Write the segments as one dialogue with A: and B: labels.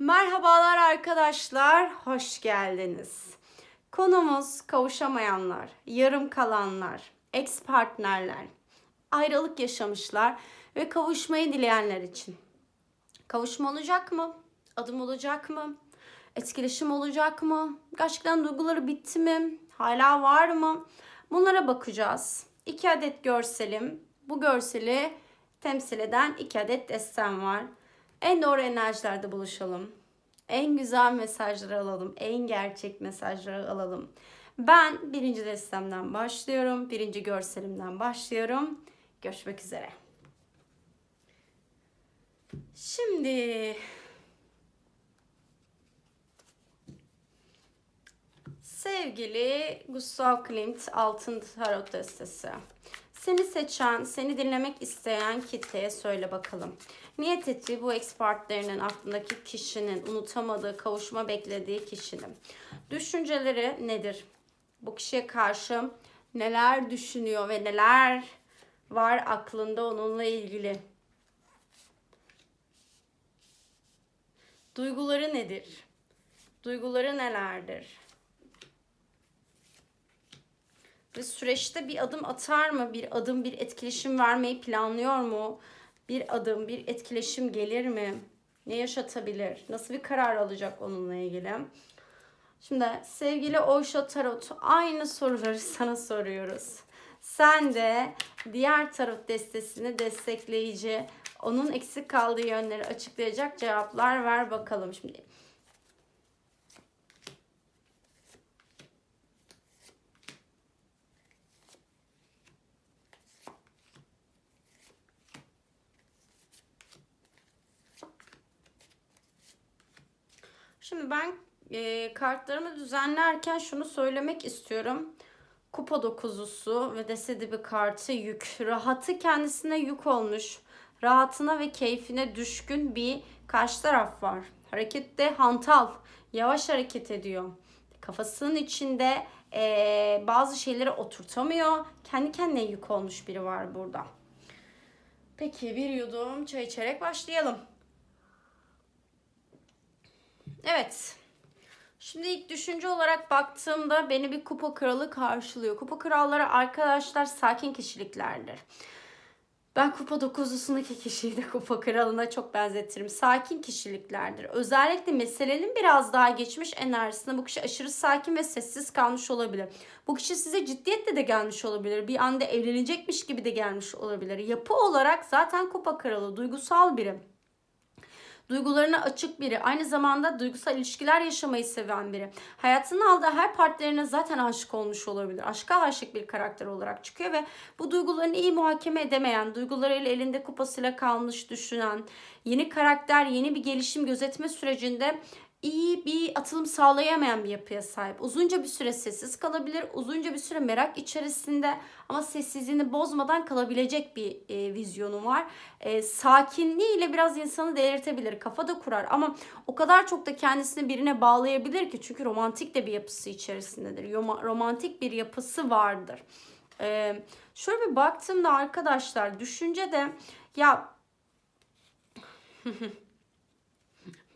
A: Merhabalar arkadaşlar, hoş geldiniz. Konumuz kavuşamayanlar, yarım kalanlar, ex partnerler, ayrılık yaşamışlar ve kavuşmayı dileyenler için. Kavuşma olacak mı? Adım olacak mı? Etkileşim olacak mı? Gerçekten duyguları bitti mi? Hala var mı? Bunlara bakacağız. İki adet görselim. Bu görseli temsil eden iki adet destem var. En doğru enerjilerde buluşalım. En güzel mesajları alalım. En gerçek mesajları alalım. Ben birinci destemden başlıyorum. Birinci görselimden başlıyorum. Görüşmek üzere. Şimdi sevgili Gustav Klimt Altın Tarot Destesi. Seni seçen, seni dinlemek isteyen kitleye söyle bakalım. Niyet ettiği bu ekspertlerinin aklındaki kişinin, unutamadığı, kavuşma beklediği kişinin düşünceleri nedir? Bu kişiye karşı neler düşünüyor ve neler var aklında onunla ilgili? Duyguları nedir? Duyguları nelerdir? Ve süreçte bir adım atar mı? Bir adım, bir etkileşim vermeyi planlıyor mu? Bir adım, bir etkileşim gelir mi? Ne yaşatabilir? Nasıl bir karar alacak onunla ilgili? Şimdi sevgili Oyşa Tarot aynı soruları sana soruyoruz. Sen de diğer tarot destesini destekleyici, onun eksik kaldığı yönleri açıklayacak cevaplar ver bakalım. Şimdi Şimdi ben e, kartlarımı düzenlerken şunu söylemek istiyorum. Kupa dokuzusu ve desedi bir kartı yük. Rahatı kendisine yük olmuş. Rahatına ve keyfine düşkün bir karşı taraf var. Harekette hantal. Yavaş hareket ediyor. Kafasının içinde e, bazı şeyleri oturtamıyor. Kendi kendine yük olmuş biri var burada. Peki bir yudum çay içerek başlayalım. Evet. Şimdi ilk düşünce olarak baktığımda beni bir kupa kralı karşılıyor. Kupa kralları arkadaşlar sakin kişiliklerdir. Ben kupa dokuzlusundaki kişiyi de kupa kralına çok benzetirim. Sakin kişiliklerdir. Özellikle meselenin biraz daha geçmiş enerjisinde bu kişi aşırı sakin ve sessiz kalmış olabilir. Bu kişi size ciddiyetle de gelmiş olabilir. Bir anda evlenecekmiş gibi de gelmiş olabilir. Yapı olarak zaten kupa kralı duygusal biri duygularına açık biri, aynı zamanda duygusal ilişkiler yaşamayı seven biri. Hayatının aldığı her partnerine zaten aşık olmuş olabilir. Aşka aşık bir karakter olarak çıkıyor ve bu duygularını iyi muhakeme edemeyen, duygularıyla elinde kupasıyla kalmış düşünen, yeni karakter, yeni bir gelişim gözetme sürecinde iyi bir atılım sağlayamayan bir yapıya sahip. Uzunca bir süre sessiz kalabilir. Uzunca bir süre merak içerisinde ama sessizliğini bozmadan kalabilecek bir e, vizyonu var. E, sakinliğiyle biraz insanı delirtebilir. Kafa da kurar ama o kadar çok da kendisini birine bağlayabilir ki. Çünkü romantik de bir yapısı içerisindedir. Romantik bir yapısı vardır. E, şöyle bir baktığımda arkadaşlar düşünce de ya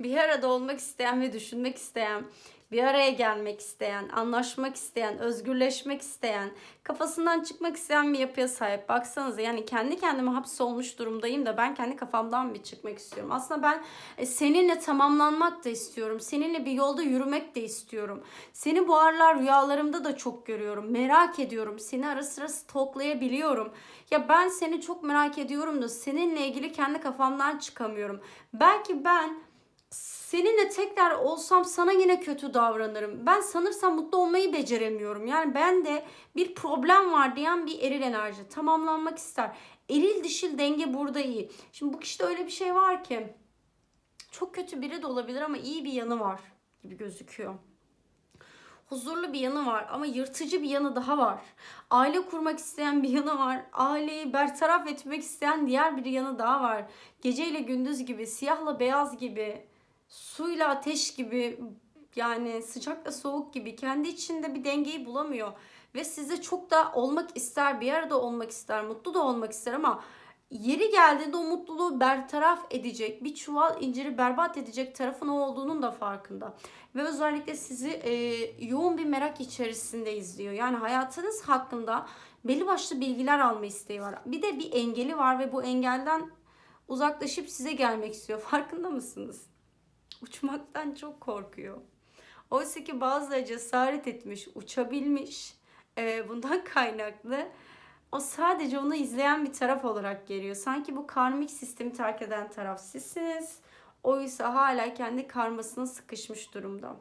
A: bir arada olmak isteyen ve düşünmek isteyen, bir araya gelmek isteyen, anlaşmak isteyen, özgürleşmek isteyen, kafasından çıkmak isteyen bir yapıya sahip. Baksanıza yani kendi kendime hapsolmuş durumdayım da ben kendi kafamdan bir çıkmak istiyorum. Aslında ben e, seninle tamamlanmak da istiyorum. Seninle bir yolda yürümek de istiyorum. Seni bu aralar rüyalarımda da çok görüyorum. Merak ediyorum. Seni ara sıra stalklayabiliyorum. Ya ben seni çok merak ediyorum da seninle ilgili kendi kafamdan çıkamıyorum. Belki ben seninle tekrar olsam sana yine kötü davranırım. Ben sanırsam mutlu olmayı beceremiyorum. Yani ben de bir problem var diyen bir eril enerji. Tamamlanmak ister. Eril dişil denge burada iyi. Şimdi bu kişide öyle bir şey var ki çok kötü biri de olabilir ama iyi bir yanı var gibi gözüküyor. Huzurlu bir yanı var ama yırtıcı bir yanı daha var. Aile kurmak isteyen bir yanı var. Aileyi bertaraf etmek isteyen diğer bir yanı daha var. Geceyle gündüz gibi, siyahla beyaz gibi suyla ateş gibi yani sıcakla soğuk gibi kendi içinde bir dengeyi bulamıyor ve size çok da olmak ister bir arada olmak ister mutlu da olmak ister ama yeri geldiğinde o mutluluğu bertaraf edecek, bir çuval inciri berbat edecek tarafın o olduğunun da farkında. Ve özellikle sizi e, yoğun bir merak içerisinde izliyor. Yani hayatınız hakkında belli başlı bilgiler alma isteği var. Bir de bir engeli var ve bu engelden uzaklaşıp size gelmek istiyor. Farkında mısınız? Uçmaktan çok korkuyor. Oysa ki bazıları cesaret etmiş, uçabilmiş. E, bundan kaynaklı o sadece onu izleyen bir taraf olarak geliyor. Sanki bu karmik sistemi terk eden taraf sizsiniz. Oysa hala kendi karmasına sıkışmış durumda.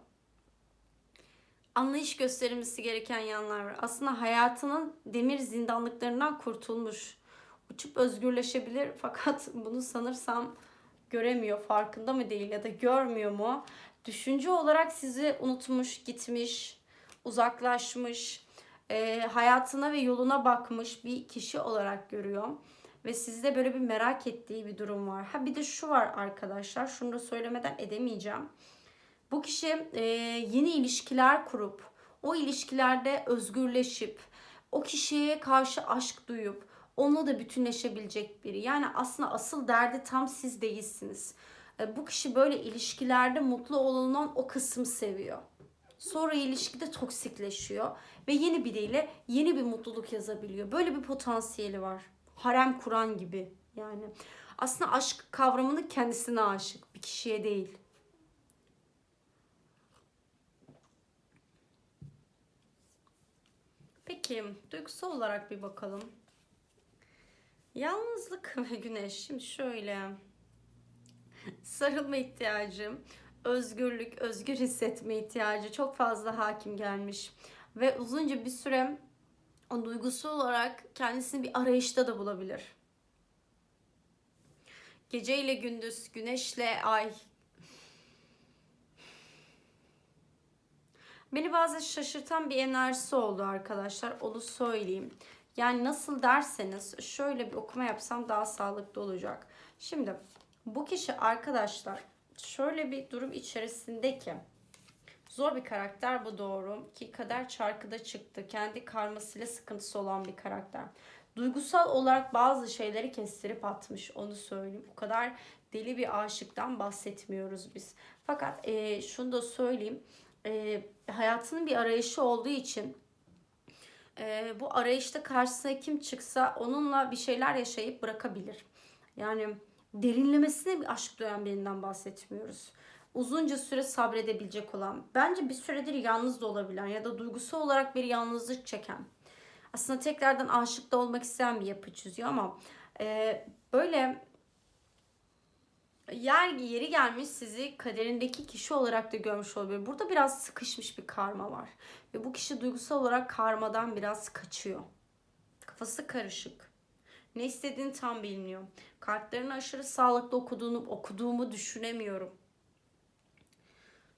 A: Anlayış gösterilmesi gereken yanlar var. Aslında hayatının demir zindanlıklarından kurtulmuş. Uçup özgürleşebilir fakat bunu sanırsam göremiyor, farkında mı değil ya da görmüyor mu? Düşünce olarak sizi unutmuş, gitmiş, uzaklaşmış, e, hayatına ve yoluna bakmış bir kişi olarak görüyor. Ve sizde böyle bir merak ettiği bir durum var. Ha bir de şu var arkadaşlar. Şunu da söylemeden edemeyeceğim. Bu kişi e, yeni ilişkiler kurup o ilişkilerde özgürleşip o kişiye karşı aşk duyup onunla da bütünleşebilecek biri. Yani aslında asıl derdi tam siz değilsiniz. E, bu kişi böyle ilişkilerde mutlu olunan o kısmı seviyor. Sonra ilişkide toksikleşiyor ve yeni biriyle yeni bir mutluluk yazabiliyor. Böyle bir potansiyeli var. Harem kuran gibi yani. Aslında aşk kavramını kendisine aşık, bir kişiye değil. Peki, duygusal olarak bir bakalım. Yalnızlık ve güneş. Şimdi şöyle. Sarılma ihtiyacım, özgürlük, özgür hissetme ihtiyacı çok fazla hakim gelmiş. Ve uzunca bir süre o duygusal olarak kendisini bir arayışta da bulabilir. Gece ile gündüz, güneşle ay. Beni bazen şaşırtan bir enerjisi oldu arkadaşlar. Onu söyleyeyim. Yani nasıl derseniz şöyle bir okuma yapsam daha sağlıklı olacak. Şimdi bu kişi arkadaşlar şöyle bir durum içerisindeki zor bir karakter bu doğru ki kader çarkıda çıktı. Kendi karmasıyla sıkıntısı olan bir karakter. Duygusal olarak bazı şeyleri kestirip atmış onu söyleyeyim. O kadar deli bir aşıktan bahsetmiyoruz biz. Fakat e, şunu da söyleyeyim. E, hayatının bir arayışı olduğu için e, bu arayışta karşısına kim çıksa onunla bir şeyler yaşayıp bırakabilir. Yani derinlemesine bir aşk duyan birinden bahsetmiyoruz. Uzunca süre sabredebilecek olan, bence bir süredir yalnız da olabilen ya da duygusal olarak bir yalnızlık çeken. Aslında tekrardan aşık da olmak isteyen bir yapı çiziyor ama e, böyle yer yeri gelmiş sizi kaderindeki kişi olarak da görmüş olabilir. Burada biraz sıkışmış bir karma var. Ve bu kişi duygusal olarak karmadan biraz kaçıyor. Kafası karışık. Ne istediğini tam bilmiyor. Kartlarını aşırı sağlıklı okuduğunu, okuduğumu düşünemiyorum.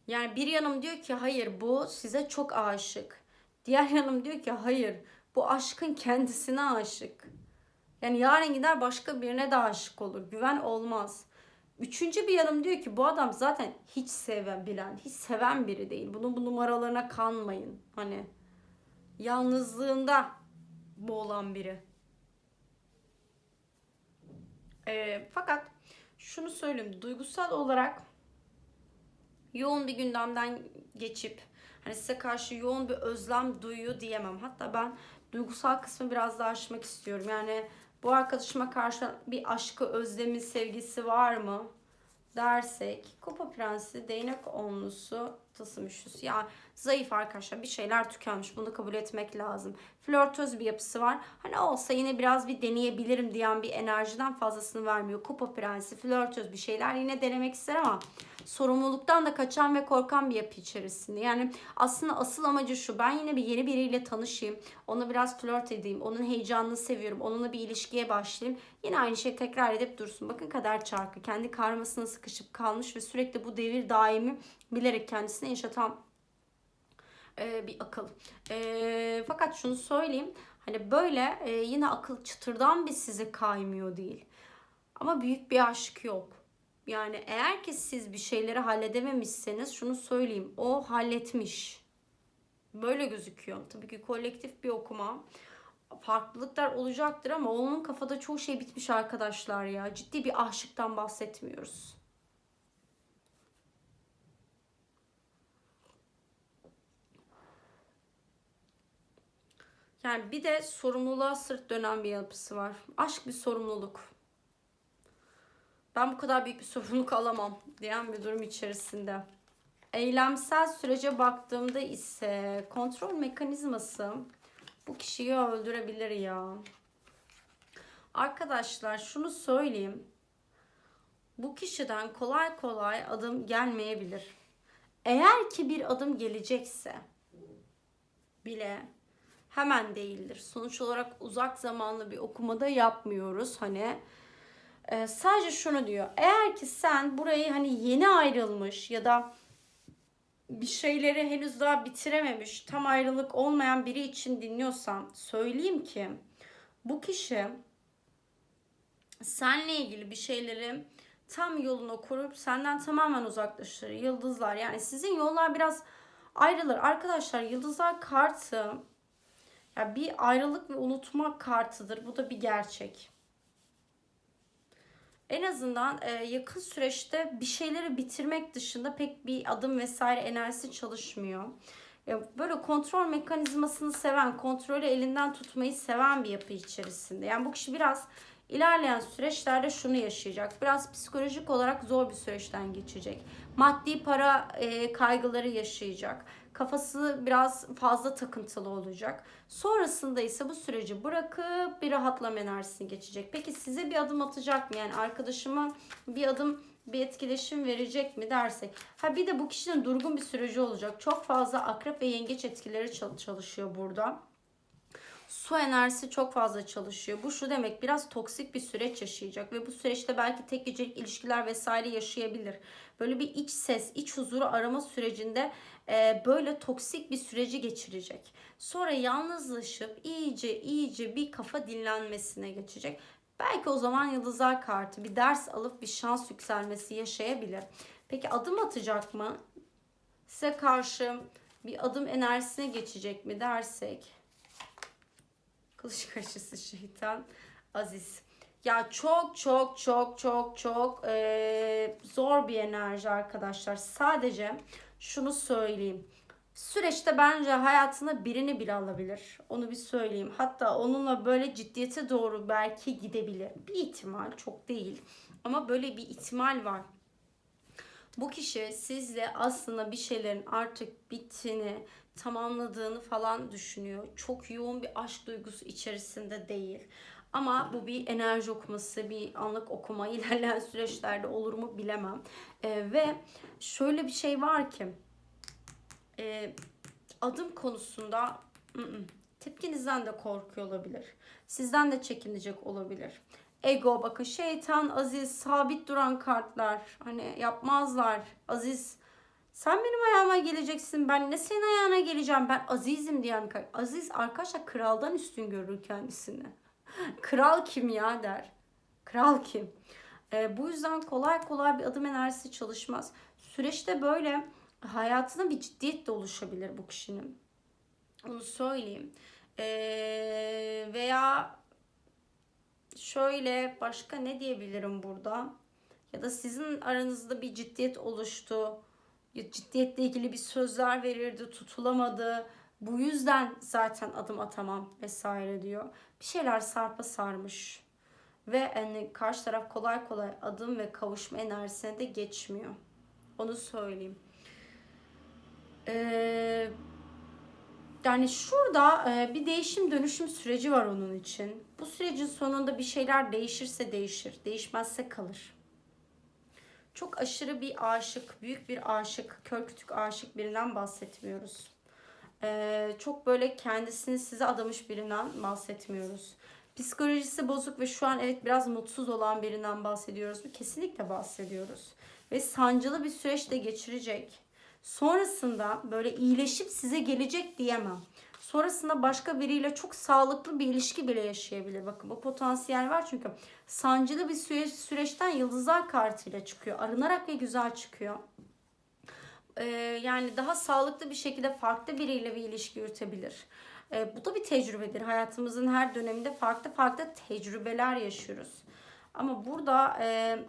A: Yani bir yanım diyor ki hayır bu size çok aşık. Diğer yanım diyor ki hayır bu aşkın kendisine aşık. Yani yarın gider başka birine de aşık olur. Güven olmaz. Üçüncü bir yanım diyor ki bu adam zaten hiç seven bilen, hiç seven biri değil. Bunun bu numaralarına kanmayın. Hani yalnızlığında boğulan biri. E, fakat şunu söyleyeyim. Duygusal olarak yoğun bir gündemden geçip hani size karşı yoğun bir özlem duyuyor diyemem. Hatta ben duygusal kısmı biraz daha aşmak istiyorum. Yani bu arkadaşıma karşı bir aşkı, özlemi, sevgisi var mı dersek Kupa Prensi, Değnek Onlusu, Tılsım Üçlüsü. Yani zayıf arkadaşlar bir şeyler tükenmiş. Bunu kabul etmek lazım. Flörtöz bir yapısı var. Hani olsa yine biraz bir deneyebilirim diyen bir enerjiden fazlasını vermiyor. Kupa Prensi, flörtöz bir şeyler yine denemek ister ama sorumluluktan da kaçan ve korkan bir yapı içerisinde. Yani aslında asıl amacı şu. Ben yine bir yeni biriyle tanışayım. Ona biraz flört edeyim. Onun heyecanını seviyorum. Onunla bir ilişkiye başlayayım. Yine aynı şey tekrar edip dursun. Bakın kader çarkı. Kendi karmasına sıkışıp kalmış ve sürekli bu devir daimi bilerek kendisine yaşatan e, bir akıl. E, fakat şunu söyleyeyim. Hani böyle e, yine akıl çıtırdan bir size kaymıyor değil. Ama büyük bir aşk yok. Yani eğer ki siz bir şeyleri halledememişseniz şunu söyleyeyim. O halletmiş. Böyle gözüküyor. Tabii ki kolektif bir okuma. farklılıklar olacaktır ama onun kafada çoğu şey bitmiş arkadaşlar ya. Ciddi bir aşıktan bahsetmiyoruz. Yani bir de sorumluluğa sırt dönen bir yapısı var. Aşk bir sorumluluk. Ben bu kadar büyük bir sorumluluk alamam diyen bir durum içerisinde. Eylemsel sürece baktığımda ise kontrol mekanizması bu kişiyi öldürebilir ya. Arkadaşlar şunu söyleyeyim. Bu kişiden kolay kolay adım gelmeyebilir. Eğer ki bir adım gelecekse bile hemen değildir. Sonuç olarak uzak zamanlı bir okumada yapmıyoruz. Hani e, sadece şunu diyor. Eğer ki sen burayı hani yeni ayrılmış ya da bir şeyleri henüz daha bitirememiş, tam ayrılık olmayan biri için dinliyorsan söyleyeyim ki bu kişi senle ilgili bir şeyleri tam yoluna kurup senden tamamen uzaklaşır. Yıldızlar yani sizin yollar biraz ayrılır. Arkadaşlar yıldızlar kartı ya bir ayrılık ve unutma kartıdır. Bu da bir gerçek. En azından e, yakın süreçte bir şeyleri bitirmek dışında pek bir adım vesaire enerjisi çalışmıyor. Böyle kontrol mekanizmasını seven, kontrolü elinden tutmayı seven bir yapı içerisinde. Yani bu kişi biraz ilerleyen süreçlerde şunu yaşayacak. Biraz psikolojik olarak zor bir süreçten geçecek. Maddi para e, kaygıları yaşayacak kafası biraz fazla takıntılı olacak. Sonrasında ise bu süreci bırakıp bir rahatlama enerjisini geçecek. Peki size bir adım atacak mı? Yani arkadaşıma bir adım bir etkileşim verecek mi dersek. Ha bir de bu kişinin durgun bir süreci olacak. Çok fazla akrep ve yengeç etkileri çalışıyor burada. Su enerjisi çok fazla çalışıyor. Bu şu demek biraz toksik bir süreç yaşayacak ve bu süreçte belki tek gecelik ilişkiler vesaire yaşayabilir. Böyle bir iç ses, iç huzuru arama sürecinde e, böyle toksik bir süreci geçirecek. Sonra yalnızlaşıp iyice iyice bir kafa dinlenmesine geçecek. Belki o zaman yıldızlar kartı bir ders alıp bir şans yükselmesi yaşayabilir. Peki adım atacak mı? Size karşı bir adım enerjisine geçecek mi dersek? Kılıç kaşısı şeytan Aziz. Ya çok çok çok çok çok e, zor bir enerji arkadaşlar. Sadece şunu söyleyeyim. Süreçte bence hayatına birini bile alabilir. Onu bir söyleyeyim. Hatta onunla böyle ciddiyete doğru belki gidebilir. Bir ihtimal çok değil. Ama böyle bir ihtimal var. Bu kişi sizle aslında bir şeylerin artık bittiğini, tamamladığını falan düşünüyor. Çok yoğun bir aşk duygusu içerisinde değil. Ama bu bir enerji okuması, bir anlık okuma ilerleyen süreçlerde olur mu bilemem. Ee, ve şöyle bir şey var ki e, adım konusunda tepkinizden de korkuyor olabilir. Sizden de çekinecek olabilir. Ego bakın şeytan, aziz, sabit duran kartlar. Hani yapmazlar. Aziz sen benim ayağıma geleceksin. Ben ne senin ayağına geleceğim. Ben azizim diyen. Aziz arkadaşlar kraldan üstün görür kendisini. Kral kim ya der. Kral kim? E, bu yüzden kolay kolay bir adım enerjisi çalışmaz. Süreçte böyle hayatına bir ciddiyet de oluşabilir bu kişinin. Onu söyleyeyim. E, veya şöyle başka ne diyebilirim burada? Ya da sizin aranızda bir ciddiyet oluştu. Ciddiyetle ilgili bir sözler verirdi, tutulamadı. Bu yüzden zaten adım atamam vesaire diyor. Bir şeyler sarpa sarmış. Ve yani karşı taraf kolay kolay adım ve kavuşma enerjisine de geçmiyor. Onu söyleyeyim. Ee, yani şurada e, bir değişim dönüşüm süreci var onun için. Bu sürecin sonunda bir şeyler değişirse değişir, değişmezse kalır. Çok aşırı bir aşık, büyük bir aşık, kör kütük aşık birinden bahsetmiyoruz. Ee, çok böyle kendisini size adamış birinden bahsetmiyoruz. Psikolojisi bozuk ve şu an evet biraz mutsuz olan birinden bahsediyoruz. Kesinlikle bahsediyoruz. Ve sancılı bir süreç de geçirecek. Sonrasında böyle iyileşip size gelecek diyemem. Sonrasında başka biriyle çok sağlıklı bir ilişki bile yaşayabilir. Bakın bu potansiyel var çünkü sancılı bir süreç, süreçten yıldızlar kartıyla çıkıyor. Arınarak ve güzel çıkıyor. Ee, yani daha sağlıklı bir şekilde farklı biriyle bir ilişki yürütebilir. E, bu da bir tecrübedir. Hayatımızın her döneminde farklı farklı tecrübeler yaşıyoruz. Ama burada e,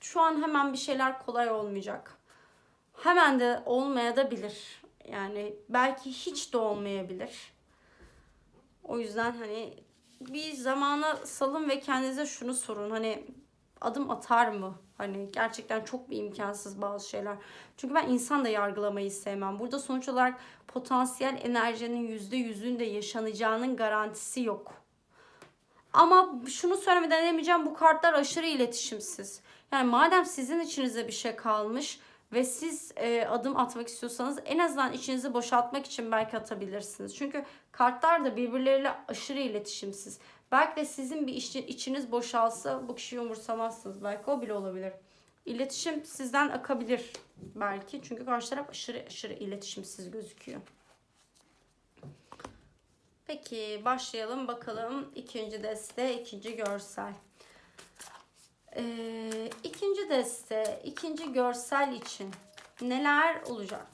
A: şu an hemen bir şeyler kolay olmayacak. Hemen de olmaya da bilir. Yani belki hiç de olmayabilir. O yüzden hani bir zamana salın ve kendinize şunu sorun. Hani adım atar mı? Hani gerçekten çok bir imkansız bazı şeyler. Çünkü ben insan da yargılamayı sevmem. Burada sonuç olarak potansiyel enerjinin yüzde yüzünde yaşanacağının garantisi yok. Ama şunu söylemeden edemeyeceğim bu kartlar aşırı iletişimsiz. Yani madem sizin içinize bir şey kalmış ve siz e, adım atmak istiyorsanız en azından içinizi boşaltmak için belki atabilirsiniz. Çünkü kartlar da birbirleriyle aşırı iletişimsiz. Belki de sizin bir iş, içiniz boşalsa bu kişiyi umursamazsınız. Belki o bile olabilir. İletişim sizden akabilir belki. Çünkü karşı taraf aşırı aşırı iletişimsiz gözüküyor. Peki başlayalım bakalım ikinci deste, ikinci görsel. Ee, ikinci deste, ikinci görsel için neler olacak?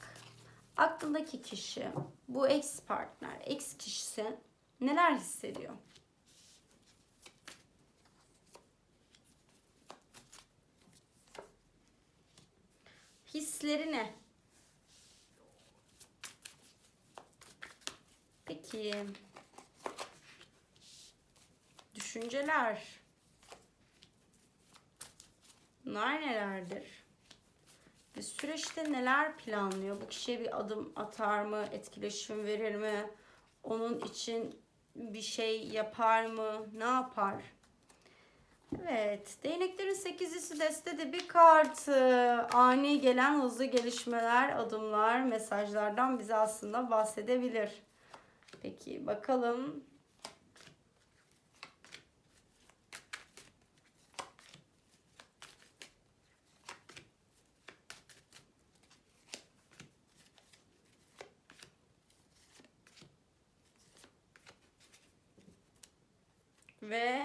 A: Aklındaki kişi, bu ex partner, ex kişisi neler hissediyor? Hisleri ne? Peki. Düşünceler. Bunlar nelerdir? Bir süreçte neler planlıyor? Bu kişiye bir adım atar mı? Etkileşim verir mi? Onun için bir şey yapar mı? Ne yapar? Evet. Değneklerin sekizlisi destede bir kartı. Ani gelen hızlı gelişmeler, adımlar, mesajlardan bize aslında bahsedebilir. Peki bakalım. Ve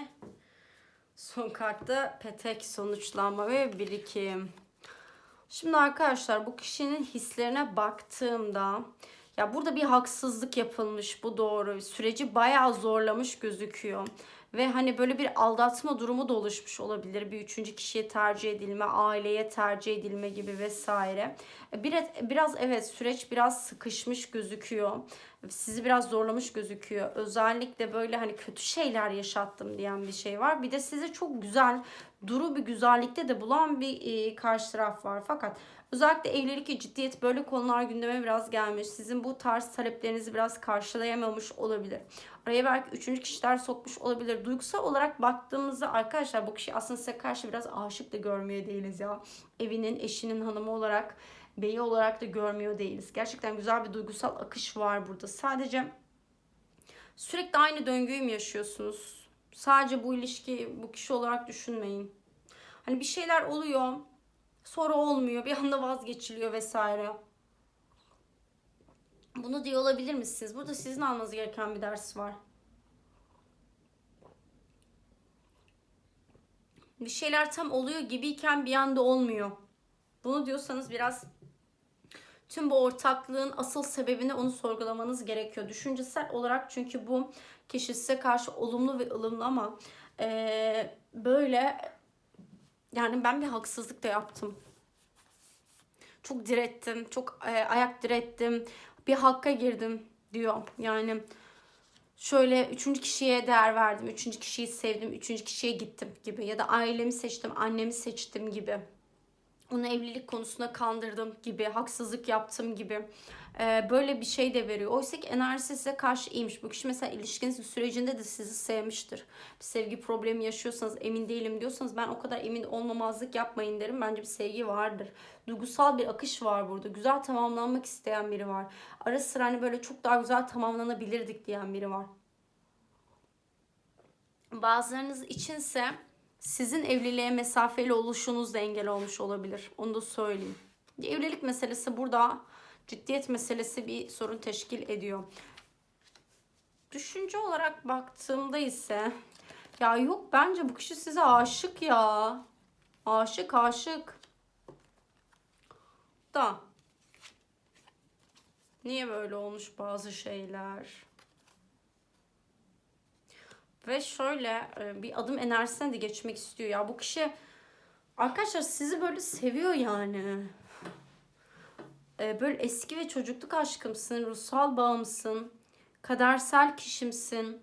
A: son kartta petek sonuçlanma ve birikim. Şimdi arkadaşlar bu kişinin hislerine baktığımda ya burada bir haksızlık yapılmış bu doğru. Süreci bayağı zorlamış gözüküyor. Ve hani böyle bir aldatma durumu da oluşmuş olabilir. Bir üçüncü kişiye tercih edilme, aileye tercih edilme gibi vesaire. Biraz, biraz evet süreç biraz sıkışmış gözüküyor. Sizi biraz zorlamış gözüküyor. Özellikle böyle hani kötü şeyler yaşattım diyen bir şey var. Bir de sizi çok güzel, duru bir güzellikte de bulan bir e, karşı taraf var. Fakat Özellikle evlilik ve ciddiyet böyle konular gündeme biraz gelmiş. Sizin bu tarz taleplerinizi biraz karşılayamamış olabilir. Araya belki üçüncü kişiler sokmuş olabilir. Duygusal olarak baktığımızda arkadaşlar bu kişi aslında size karşı biraz aşık da görmüyor değiliz ya. Evinin, eşinin hanımı olarak, beyi olarak da görmüyor değiliz. Gerçekten güzel bir duygusal akış var burada. Sadece sürekli aynı döngüyü mü yaşıyorsunuz? Sadece bu ilişki bu kişi olarak düşünmeyin. Hani bir şeyler oluyor Sonra olmuyor. Bir anda vazgeçiliyor vesaire. Bunu diye olabilir misiniz? Burada sizin almanız gereken bir ders var. Bir şeyler tam oluyor gibiyken bir anda olmuyor. Bunu diyorsanız biraz tüm bu ortaklığın asıl sebebini onu sorgulamanız gerekiyor. Düşüncesel olarak çünkü bu kişi size karşı olumlu ve ılımlı ama ee, böyle yani ben bir haksızlık da yaptım. Çok direttim. Çok e, ayak direttim. Bir hakka girdim diyor. Yani şöyle üçüncü kişiye değer verdim. Üçüncü kişiyi sevdim. Üçüncü kişiye gittim gibi. Ya da ailemi seçtim. Annemi seçtim gibi. Onu evlilik konusunda kandırdım gibi. Haksızlık yaptım gibi e, böyle bir şey de veriyor. Oysa ki enerjisi size karşı iyiymiş. Bu kişi mesela ilişkiniz sürecinde de sizi sevmiştir. Bir sevgi problemi yaşıyorsanız emin değilim diyorsanız ben o kadar emin olmamazlık yapmayın derim. Bence bir sevgi vardır. Duygusal bir akış var burada. Güzel tamamlanmak isteyen biri var. Ara sıra hani böyle çok daha güzel tamamlanabilirdik diyen biri var. Bazılarınız içinse sizin evliliğe mesafeli oluşunuz da engel olmuş olabilir. Onu da söyleyeyim. Evlilik meselesi burada ciddiyet meselesi bir sorun teşkil ediyor. Düşünce olarak baktığımda ise ya yok bence bu kişi size aşık ya. Aşık aşık. Da niye böyle olmuş bazı şeyler? Ve şöyle e, bir adım enerjisine de geçmek istiyor ya. Bu kişi arkadaşlar sizi böyle seviyor yani. E, böyle eski ve çocukluk aşkımsın, ruhsal bağımsın, kadersel kişimsin.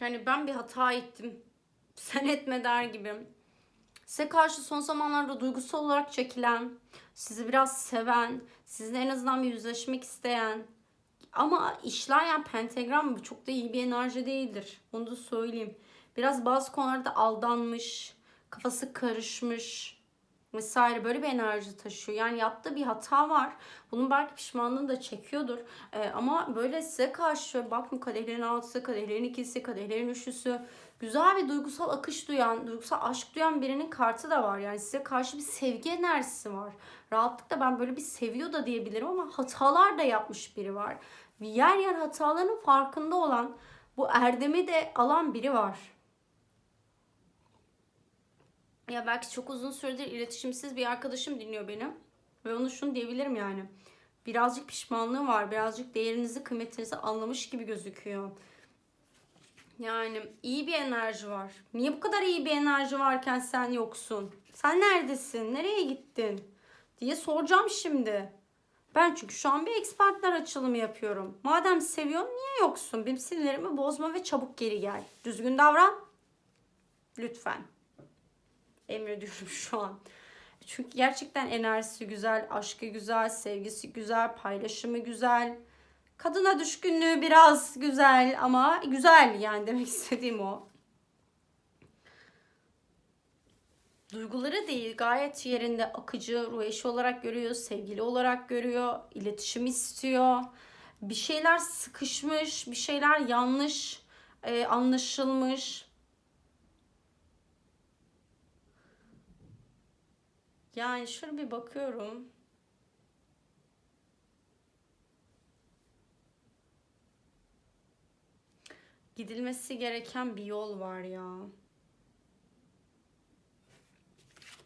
A: Yani ben bir hata ettim. Sen etme der gibi. Size karşı son zamanlarda duygusal olarak çekilen, sizi biraz seven, sizinle en azından bir yüzleşmek isteyen, ama işler yani pentagram çok da iyi bir enerji değildir. Onu da söyleyeyim. Biraz bazı konularda aldanmış, kafası karışmış vesaire böyle bir enerji taşıyor. Yani yaptığı bir hata var. Bunun belki pişmanlığını da çekiyordur. Ee, ama böyle size karşı bak bu kadehlerin altısı, kadehlerin ikisi, kadehlerin üçlüsü güzel bir duygusal akış duyan, duygusal aşk duyan birinin kartı da var. Yani size karşı bir sevgi enerjisi var. Rahatlıkla ben böyle bir seviyor da diyebilirim ama hatalar da yapmış biri var. Yer yer hatalarının farkında olan, bu erdemi de alan biri var. Ya belki çok uzun süredir iletişimsiz bir arkadaşım dinliyor beni. Ve onu şunu diyebilirim yani. Birazcık pişmanlığı var. Birazcık değerinizi, kıymetinizi anlamış gibi gözüküyor. Yani iyi bir enerji var. Niye bu kadar iyi bir enerji varken sen yoksun? Sen neredesin? Nereye gittin? Diye soracağım şimdi. Ben çünkü şu an bir expertler açılımı yapıyorum. Madem seviyorsun niye yoksun? Benim sinirlerimi bozma ve çabuk geri gel. Düzgün davran. Lütfen. Emrediyorum şu an. Çünkü gerçekten enerjisi güzel, aşkı güzel, sevgisi güzel, paylaşımı güzel. Kadına düşkünlüğü biraz güzel ama güzel yani demek istediğim o. duyguları değil gayet yerinde akıcı ruh eşi olarak görüyor, sevgili olarak görüyor, iletişim istiyor. Bir şeyler sıkışmış, bir şeyler yanlış e, anlaşılmış. Yani şöyle bir bakıyorum. Gidilmesi gereken bir yol var ya.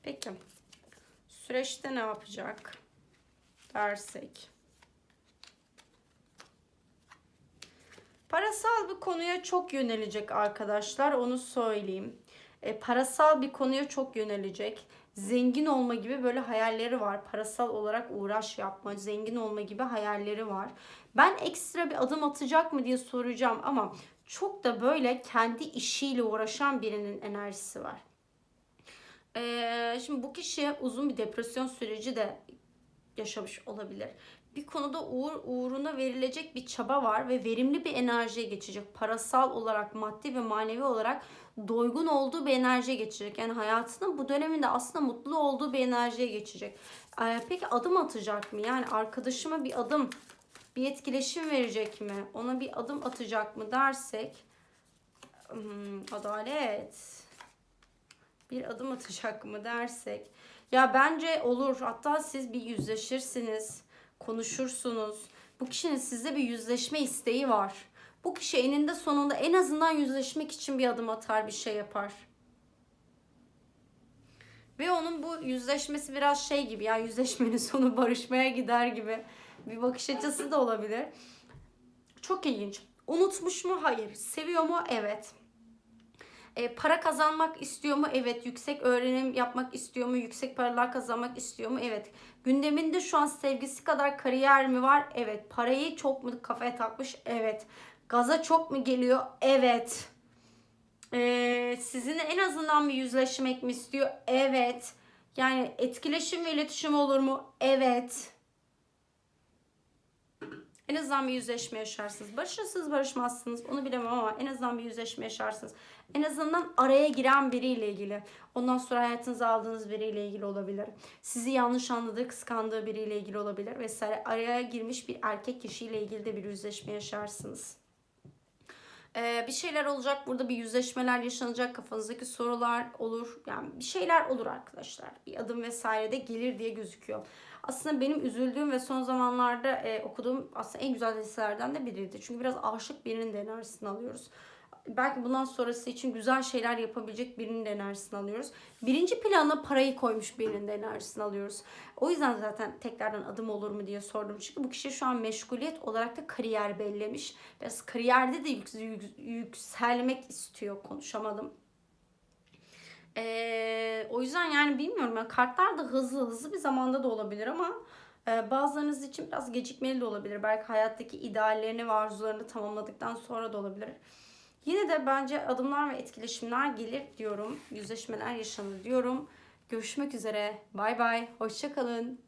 A: Peki. Süreçte ne yapacak dersek. Parasal bir konuya çok yönelecek arkadaşlar. Onu söyleyeyim. E, parasal bir konuya çok yönelecek. Zengin olma gibi böyle hayalleri var. Parasal olarak uğraş yapma, zengin olma gibi hayalleri var. Ben ekstra bir adım atacak mı diye soracağım ama çok da böyle kendi işiyle uğraşan birinin enerjisi var. Ee, şimdi bu kişi uzun bir depresyon süreci de yaşamış olabilir. Bir konuda uğur, uğruna verilecek bir çaba var ve verimli bir enerjiye geçecek. Parasal olarak, maddi ve manevi olarak doygun olduğu bir enerjiye geçecek. Yani hayatının bu döneminde aslında mutlu olduğu bir enerjiye geçecek. Ee, peki adım atacak mı? Yani arkadaşıma bir adım, bir etkileşim verecek mi? Ona bir adım atacak mı dersek hmm, adalet bir adım atacak mı dersek. Ya bence olur. Hatta siz bir yüzleşirsiniz. Konuşursunuz. Bu kişinin sizde bir yüzleşme isteği var. Bu kişi eninde sonunda en azından yüzleşmek için bir adım atar, bir şey yapar. Ve onun bu yüzleşmesi biraz şey gibi ya yüzleşmenin sonu barışmaya gider gibi bir bakış açısı da olabilir. Çok ilginç. Unutmuş mu? Hayır. Seviyor mu? Evet. E, para kazanmak istiyor mu? Evet. Yüksek öğrenim yapmak istiyor mu? Yüksek paralar kazanmak istiyor mu? Evet. Gündeminde şu an sevgisi kadar kariyer mi var? Evet. Parayı çok mu kafaya takmış? Evet. Gaza çok mu geliyor? Evet. Ee, sizinle en azından bir yüzleşmek mi istiyor? Evet. Yani etkileşim ve iletişim olur mu? Evet. En azından bir yüzleşme yaşarsınız. Barışırsınız barışmazsınız onu bilemem ama en azından bir yüzleşme yaşarsınız. En azından araya giren biriyle ilgili. Ondan sonra hayatınıza aldığınız biriyle ilgili olabilir. Sizi yanlış anladığı, kıskandığı biriyle ilgili olabilir vesaire. Araya girmiş bir erkek kişiyle ilgili de bir yüzleşme yaşarsınız. Ee, bir şeyler olacak. Burada bir yüzleşmeler yaşanacak. Kafanızdaki sorular olur. Yani bir şeyler olur arkadaşlar. Bir adım vesaire de gelir diye gözüküyor. Aslında benim üzüldüğüm ve son zamanlarda e, okuduğum aslında en güzel listelerden de biriydi. Çünkü biraz aşık birinin de enerjisini alıyoruz. belki bundan sonrası için güzel şeyler yapabilecek birinin de enerjisini alıyoruz. Birinci plana parayı koymuş birinin de enerjisini alıyoruz. O yüzden zaten tekrardan adım olur mu diye sordum. Çünkü bu kişi şu an meşguliyet olarak da kariyer bellemiş. Biraz kariyerde de yük- yük- yükselmek istiyor. Konuşamadım. Ee, o yüzden yani bilmiyorum. Yani kartlar da hızlı hızlı bir zamanda da olabilir ama e, bazılarınız için biraz gecikmeli de olabilir. Belki hayattaki ideallerini ve arzularını tamamladıktan sonra da olabilir. Yine de bence adımlar ve etkileşimler gelir diyorum. Yüzleşmeler yaşanır diyorum. Görüşmek üzere. Bay bay. Hoşçakalın.